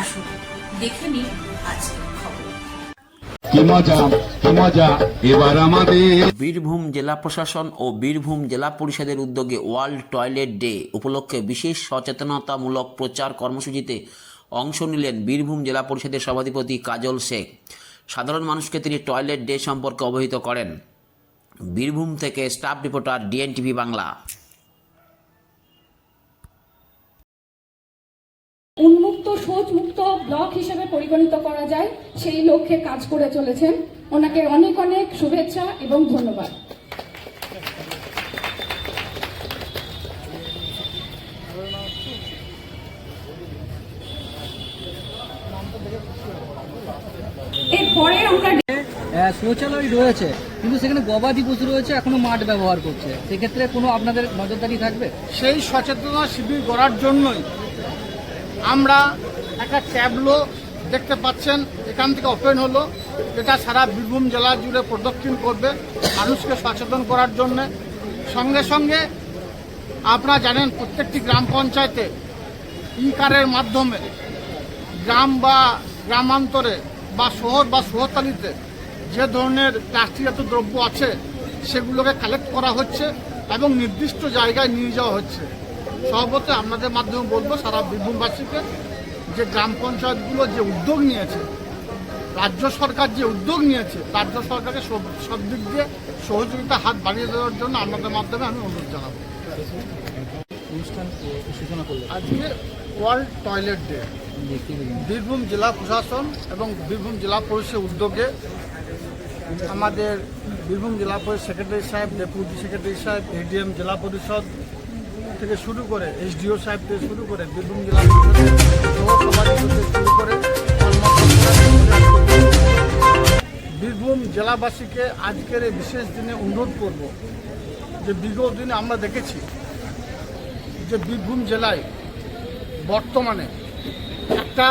আসুন দেখে নিন আজকের খবর। বীরভূম জেলা প্রশাসন ও বীরভূম জেলা পরিষদের উদ্যোগে ওয়ার্ল্ড টয়লেট ডে উপলক্ষে বিশেষ সচেতনতামূলক প্রচার কর্মসূচিতে অংশ নিলেন বীরভূম জেলা পরিষদের সভাধিপতি কাজল শেখ। সাধারণ মানুষকে তিনি টয়লেট ডে সম্পর্কে অবহিত করেন। বীরভূম থেকে স্টাফ রিপোর্টার ডিএনটিভি বাংলা। উন্মুক্ত শোচমুক্ত ব্লক হিসেবে পরিগণিত করা যায়। সেই লক্ষ্যে কাজ করে চলেছেন। ওনাকে অনেক অনেক শুভেচ্ছা এবং ধন্যবাদ। এরপরে আমরা হ্যাঁ, শৌচালয় রয়েছে কিন্তু সেখানে গবাদি পশু রয়েছে এখনও মাঠ ব্যবহার করছে। সেক্ষেত্রে কোনো আপনাদের নজরদারি থাকবে? সেই সচেতনতা শিবির করার জন্যই আমরা একটা ট্যাবলো দেখতে পাচ্ছেন, এখান থেকে ওপেন হলো এটা সারা বীরভূম জেলা জুড়ে প্রদক্ষিণ করবে মানুষকে সচেতন করার জন্যে। সঙ্গে সঙ্গে আপনারা জানেন প্রত্যেকটি গ্রাম পঞ্চায়েতে ই কারের মাধ্যমে গ্রাম বা গ্রামান্তরে বা শহর বা শহরতালিতে যে ধরনের প্লাস্টিকজাত দ্রব্য আছে, সেগুলোকে কালেক্ট করা হচ্ছে এবং নির্দিষ্ট জায়গায় নিয়ে যাওয়া হচ্ছে। সর্বতে আপনাদের মাধ্যমে বলব সারা বীরভূমবাসীকে যে গ্রাম পঞ্চায়েতগুলো যে উদ্যোগ নিয়েছে রাজ্য সরকার যে উদ্যোগ নিয়েছে রাজ্য সরকারকে সব সব দিক দিয়ে সহযোগিতা হাত বাড়িয়ে দেওয়ার জন্য আপনাদের মাধ্যমে আমি অনুরোধ জানাব। অনুষ্ঠান সূচনা করল আজকে ওয়ার্ল্ড টয়লেট ডে। বীরভূম জেলা প্রশাসন এবং বীরভূম জেলা পরিষদের উদ্যোগে আমাদের বীরভূম জেলা পরিষদ সেক্রেটারি সাহেব ডেপুটি সেক্রেটারি সাহেব এডিএম জেলা পরিষদ থেকে শুরু করে এসডিও সাহেব থেকে শুরু করে বীরভূম জেলা শুরু করে বীরভূম জেলাবাসীকে আজকের এই বিশেষ দিনে অনুরোধ করব যে বিগত দিনে আমরা দেখেছি যে বীরভূম জেলায় বর্তমানে একটা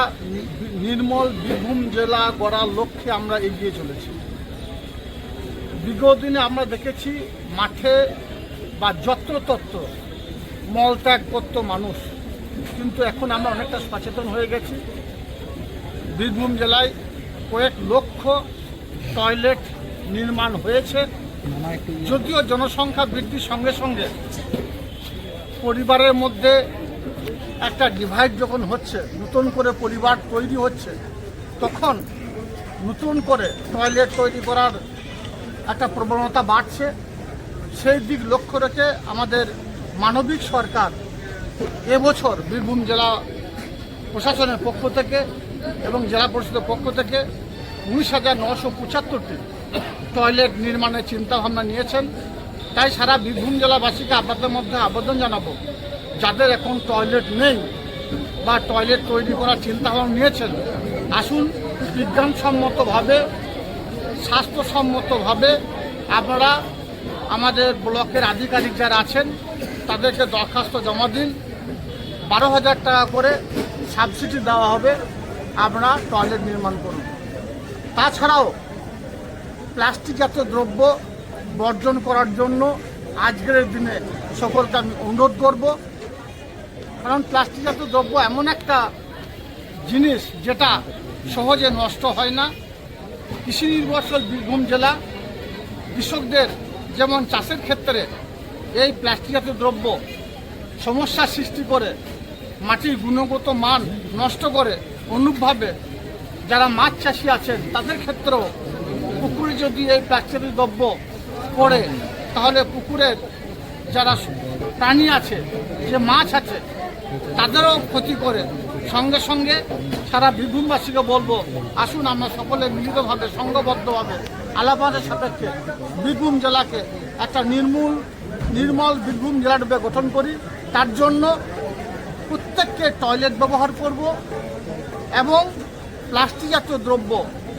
নির্মল বীরভূম জেলা গড়ার লক্ষ্যে আমরা এগিয়ে চলেছি। বিগত দিনে আমরা দেখেছি মাঠে বা যত্রতত্র মলত্যাগ করতো মানুষ। কিন্তু এখন আমরা অনেকটা সচেতন হয়ে গেছি। বীরভূম জেলায় কয়েক লক্ষ টয়লেট নির্মাণ হয়েছে। যদিও জনসংখ্যা বৃদ্ধির সঙ্গে সঙ্গে পরিবারের মধ্যে একটা ডিভাইড যখন হচ্ছে, নতুন করে পরিবার তৈরি হচ্ছে, তখন নতুন করে টয়লেট তৈরি করার একটা প্রবণতা বাড়ছে। সেই দিক লক্ষ্য রেখে আমাদের মানবিক সরকার এবছর বীরভূম জেলা প্রশাসনের পক্ষ থেকে এবং জেলা পরিষদের পক্ষ থেকে উনিশ হাজার নশো পঁচাত্তরটি টয়লেট নির্মাণের চিন্তাভাবনা নিয়েছেন। তাই সারা বীরভূম জেলাবাসীকে আপনাদের মধ্যে আবেদন জানাব, যাদের এখন টয়লেট নেই বা টয়লেট তৈরি করার চিন্তাভাবনা নিয়েছেন, আসুন বিজ্ঞানসম্মতভাবে স্বাস্থ্যসম্মতভাবে আপনারা আমাদের ব্লকের আধিকারিক যারা আছেন তাদেরকে দরখাস্ত জমা দিন। বারো হাজার টাকা করে সাবসিডি দেওয়া হবে। আপনারা টয়লেট নির্মাণ করুন। তাছাড়াও প্লাস্টিক জাতীয় দ্রব্য বর্জন করার জন্য আজকের দিনে সকলকে আমি অনুরোধ করব। কারণ প্লাস্টিক জাতীয় দ্রব্য এমন একটা জিনিস যেটা সহজে নষ্ট হয় না। কৃষি নির্ভরশীল বীরভূম জেলা কৃষকদের যেমন চাষের ক্ষেত্রে এই প্লাস্টিক জাতীয় দ্রব্য সমস্যার সৃষ্টি করে, মাটির গুণগত মান নষ্ট করে, অনুপভাবে যারা মাছ চাষি আছেন, তাদের ক্ষেত্রেও পুকুরে যদি এই প্লাস্টিকের দ্রব্য পড়ে, তাহলে পুকুরের যারা প্রাণী আছে, যে মাছ আছে, তাদেরও ক্ষতি করে। সঙ্গে সঙ্গে সারা বীরভূমবাসীকে বলব, আসুন আমরা সকলে মিলিতভাবে, সংঘবদ্ধভাবে আলাপানের সাপেক্ষে বীরভূম জেলাকে একটা নির্মূল নির্মল বীরভূম জেলারূপে গঠন করি, তার জন্য প্রত্যেককে টয়লেট ব্যবহার করব এবং প্লাস্টিক জাতীয় দ্রব্য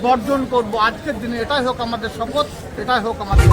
বর্জন করব। আজকের দিনে এটাই হোক আমাদের শপথ, এটাই হোক আমাদের